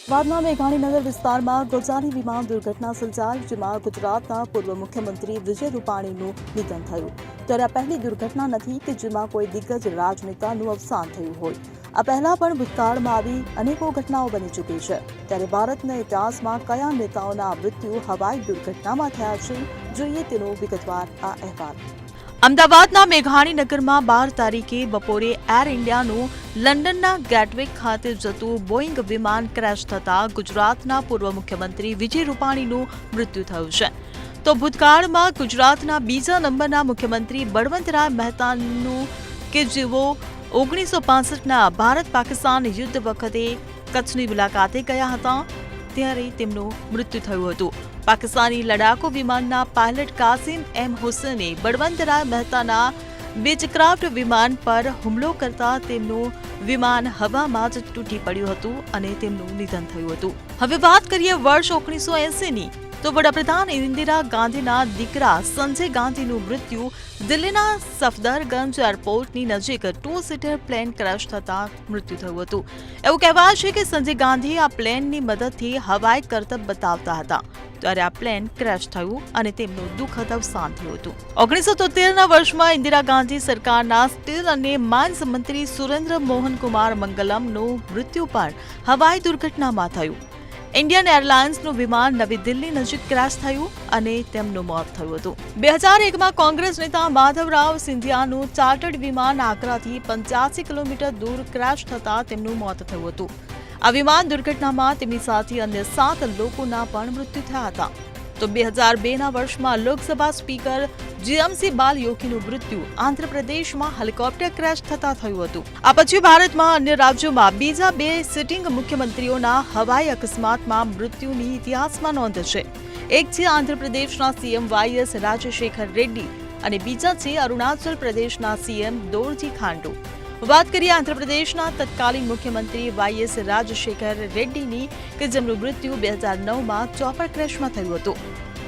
અમદાવાદના મેઘાણીનગર વિસ્તારમાં ગોઝારી વિમાન દુર્ઘટના સર્જાઈ, જેમાં ગુજરાતના પૂર્વ મુખ્યમંત્રી વિજય રૂપાણીનું નિધન થયું. ત્યારે આ પહેલી દુર્ઘટના નથી કે જેમાં કોઈ દિગ્ગજ રાજનેતાનું અવસાન થયું હોય. આ પહેલા પણ ભૂતકાળમાં આવી અનેકો ઘટનાઓ બની ચૂકી છે. ત્યારે ભારતના ઇતિહાસમાં કયા નેતાઓના મૃત્યુ હવાઈ દુર્ઘટનામાં થયા છે, જોઈએ તેનો વિગતવાર આ અહેવાલ. અમદાવાદના મેઘાણી નગરમાં બાર તારીખે બપોરે એર ઇન્ડિયાનું લંડનના ગેટવેક ખાતે જતું બોઈંગ વિમાન ક્રેશ થતાં ગુજરાતના પૂર્વ મુખ્યમંત્રી વિજય રૂપાણીનું મૃત્યુ થયું છે. તો ભૂતકાળમાં ગુજરાતના બીજા નંબરના મુખ્યમંત્રી બળવંતરાય મહેતાનું કે જેઓ ઓગણીસો પાસઠના ભારત પાકિસ્તાન યુદ્ધ વખતે કચ્છની મુલાકાતે ગયા હતા, ત્યારે તેમનું મૃત્યુ થયું હતું. પાકિસ્તાની લડાકુ વિમાનના પાયલટ કાસિમ એમ હુસેને બળવંતરાય મહેતાના બીચક્રાફ્ટ વિમાન પર હુમલો કરતા તેમનું વિમાન હવામાં જ તૂટી પડ્યું હતું અને તેમનું નિધન થયું હતું. હવે વાત કરીએ વર્ષ ઓગણીસો એસીની. તો વડાપ્રધાન ઇન્દિરા ગાંધીના દીકરા સંજય ગાંધીનું મૃત્યુ દિલ્હીના સફદરગંજ એરપોર્ટની નજીક ટુ સીટર પ્લેન ક્રેશ થતાં મૃત્યુ થયું હતું. એવું કહેવાય છે કે સંજય ગાંધી આ પ્લેનની મદદથી હવાઈ કરતબ બતાવતા હતા. ત્યારે આ પ્લેન ક્રેશ થયું અને તેમનું દુઃખદ અવસાન થયું હતું. ઓગણીસો તોતેરના વર્ષમાં ઇન્દિરા ગાંધી સરકારના સ્ટીલ અને માઇન્સ મંત્રી સુરેન્દ્ર મોહન કુમાર મંગલમનું મૃત્યુ પણ હવાઈ દુર્ઘટનામાં થયું. ઇન્ડિયન એરલાઇન્સનું વિમાન નવી દિલ્હી નજીક ક્રેશ થયું અને તેમનું મોત થયું હતું. બે હજાર એકમાં કોંગ્રેસ નેતા માધવરાવ સિંધિયાનું ચાર્ટર્ડ વિમાન આગ્રાથી પંચ્યાસી કિલોમીટર દૂર ક્રેશ થતાં તેમનું મોત થયું હતું. આ વિમાન દુર્ઘટનામાં તેમની સાથે અન્ય સાત લોકોના પણ મૃત્યુ થયા હતા. તો બે હજાર બેના વર્ષમાં લોકસભા સ્પીકર જીએમસી બાલ યોગીનું મૃત્યુ. આંધ્રપ્રદેશમાં હેલિકોપ્ટર ક્રેશ થતા થયું હતું. આ પછી ભારતમાં અન્ય રાજ્યોમાં બીજા બે સિટિંગ મુખ્યમંત્રીઓના હવાઈ અકસ્માતમાં મૃત્યુની ઇતિહાસમાં નોંધ છે. એક છે આંધ્રપ્રદેશના સીએમ વાયએસ રાજશેખર રેડ્ડી અને બીજા છે અરુણાચલ પ્રદેશના સીએમ દોરજી ખાંડુ. વાત કરીએ આંધ્રપ્રદેશના તત્કાલીન મુખ્યમંત્રી વાયએસ રાજશેખર રેડ્ડીની કે જેમનું મૃત્યુ બે હજાર નવમાં ચોપર ક્રેશમાં થયું હતું.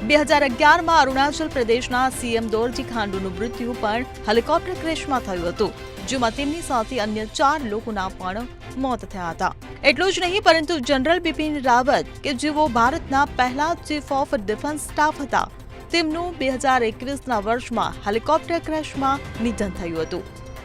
બે હજાર અગિયારમાં અરુણાચલ પ્રદેશના સીએમ દોરજી ખાંડુનું મૃત્યુ પણ હેલિકોપ્ટર ક્રેશમાં થયું હતું, જેમાં તેમની સાથે અન્ય ચાર લોકોના પણ મોત થયા હતા. એટલું જ નહીં, પરંતુ જનરલ બિપિન રાવત, કે જેઓ ભારતના પહેલા ચીફ ઓફ ડિફેન્સ સ્ટાફ હતા, તેમનું બે હજાર એકવીસના વર્ષમાં હેલિકોપ્ટર ક્રેશમાં નિધન થયું હતું.